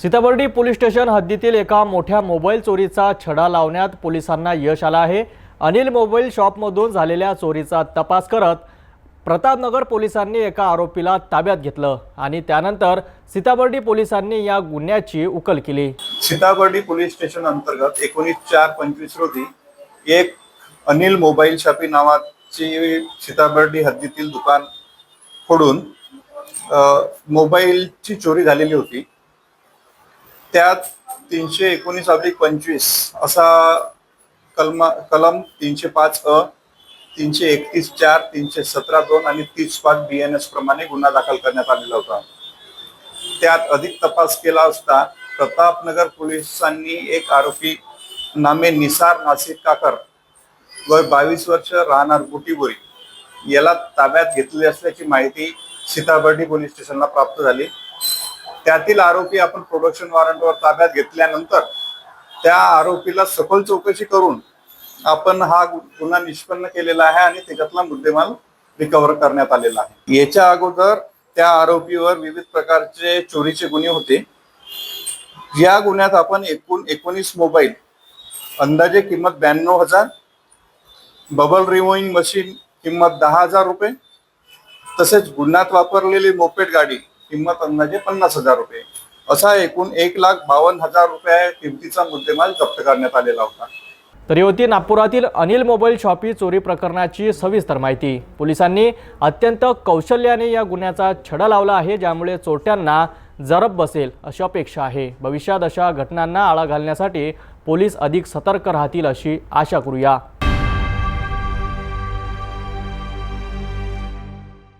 Sitabardi police station हद्दीतील एका मोठ्या मोबाईल चोरीचा छडा लावण्यात पोलिसांना यश आलं आहे. अनिल मोबाईल शॉपमधून झालेल्या चोरीचा तपास करत प्रतापनगर पोलिसांनी एका आरोपीला ताब्यात घेतलं आणि त्यानंतर सीताबर्डी पोलिसांनी या गुन्ह्याची उकल केली. सीताबर्डी पोलीस स्टेशन अंतर्गत एकोणीस चार पंचवीस रोजी एक अनिल मोबाईल शॉपी नावाची सीताबर्डी हद्दीतील दुकान फोडून मोबाईलची चोरी झालेली होती. त्यात तीनशे एकोणीस अब्लिक पंचवीस असा कलमा कलम तीनशे पाच अ तीनशे एकतीस चार तीनशे सतरा दोन आणि तीस पाच बी एन एस प्रमाणे गुन्हा दाखल करण्यात आलेला होता. त्यात अधिक तपास केला असता प्रतापनगर पोलिसांनी एक आरोपी नामे निसार नासिक काकर वय बावीस वर्ष राहणार बुटीबोरी याला ताब्यात घेतले असल्याची माहिती सीताबर्डी पोलीस स्टेशनला प्राप्त झाली. त्यातील आरोपी आपण प्रोडक्शन वॉरंटवर ताब्यात घेतल्यानंतर त्या आरोपीला सखोल चौकशी करून आपण हा गुन्हा निष्पन्न केलेला आहे आणि त्याच्यातला मुद्देमाल रिकव्हर करण्यात आलेला आहे. याच्या अगोदर त्या आरोपीवर विविध प्रकारचे चोरीचे गुन्हे होते. या गुन्ह्यात आपण एकूण एकोणीस मोबाईल अंदाजे किंमत ब्याण्णव हजार बबल रिमोईंग मशीन किंमत दहा हजार रुपये तसेच गुन्ह्यात वापरलेली मोपेड गाडी किंमत अंदाजे पन्नास हजार रुपये. असा एकूण एक लाख बावन्न हजार रुपये किमतीचा मुद्देमाल जप्त करण्यात आलेला होता. तर होती नागपुरातील अनिल मोबाईल शॉपी चोरी प्रकरणाची सविस्तर माहिती. पोलिसांनी अत्यंत कौशल्याने या गुन्ह्याचा छडा लावला आहे ज्यामुळे चोरट्यांना जरब बसेल अशी अपेक्षा आहे. भविष्यात अशा घटनांना आळा घालण्यासाठी पोलीस अधिक सतर्क राहतील अशी आशा करूया.